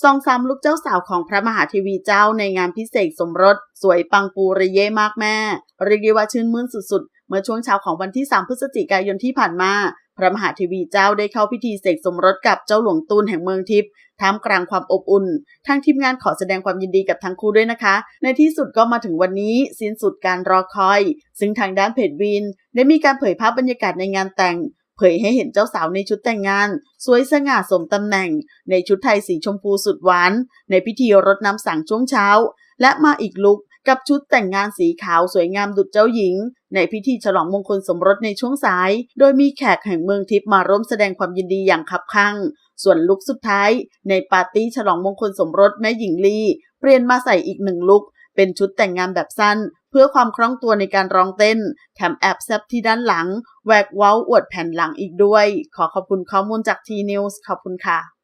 ซองซ้ำลูกเจ้าสาวของพระมหาเทวีเจ้าในงานพิเศษสมรส สวยปังปูระเยมากแม่ เรียกได้ว่าชื่นมื่นสุดๆ เมื่อช่วงเช้าของวันที่ 3 พฤศจิกายนที่ผ่านมา พระมหาเทวีเจ้าได้เข้าพิธีเสกสมรสกับเจ้าหลวงตูนแห่งเมืองทิพย์ท่ามกลางความอบอุ่น ทางทีมงานขอแสดงความยินดีกับทั้งคู่ด้วยนะคะ ในที่สุดก็มาถึงวันนี้สิ้นสุดการรอคอย ซึ่งทางด้านเพจวิน ได้มีการเผยภาพบรรยากาศในงานแต่ง เผยให้เห็นเจ้าสาวในชุดแต่งงาน สวยสง่าสมตำแหน่ง ในชุดไทยสีชมพูสุดหวาน ในพิธีรดน้ำสังช่วงเช้า และมาอีกลุกกับชุดแต่งงานสีขาวสวยงามดุจเจ้าหญิง ในพิธีฉลองมงคลสมรสในช่วงสาย โดยมีแขกแห่งเมืองทิพย์มาร่วมแสดงความยินดีอย่างคับคั่ง ส่วนลุกสุดท้าย ในปาร์ตี้ฉลองมงคลสมรสแม่หญิงลี เปลี่ยนมาใส่อีกหนึ่งลุกเป็นชุดแต่งงานแบบสั้น เพื่อความคล่องตัวในการร้องเต้น แถมแอบแซบที่ด้านหลัง แหวกเว้าอวดแผ่นหลังอีกด้วย ขอขอบคุณข้อมูลจากทีนิวส์ขอบคุณค่ะ